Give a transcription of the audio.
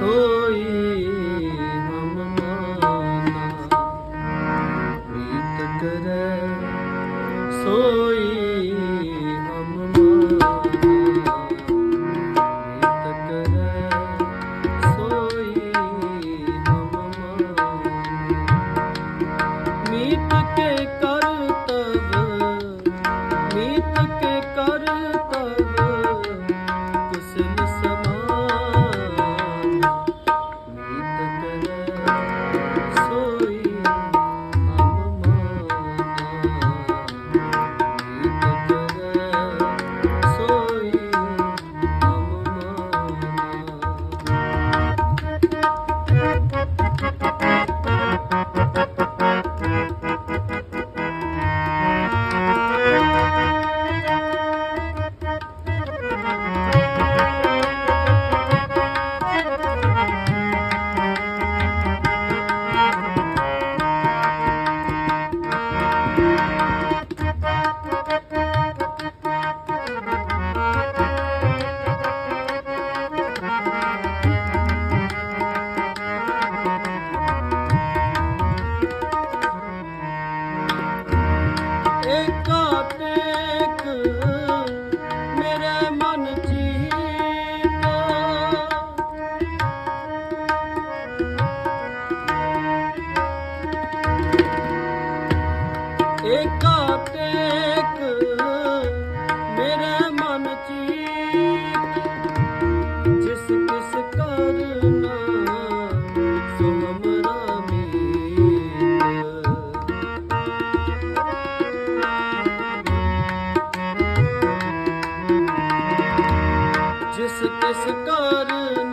ਸੋਈ। ਏਕਾ ਟੇਕ ਮੇਰੇ ਮਨ ਚੀਤ ਜਿਸ ਕਿਸ ਕਰਨਾ ਸੋ ਹਮਰਾ ਮੀਤ ਜਿਸ ਕਿਸ ਕਰਨਾ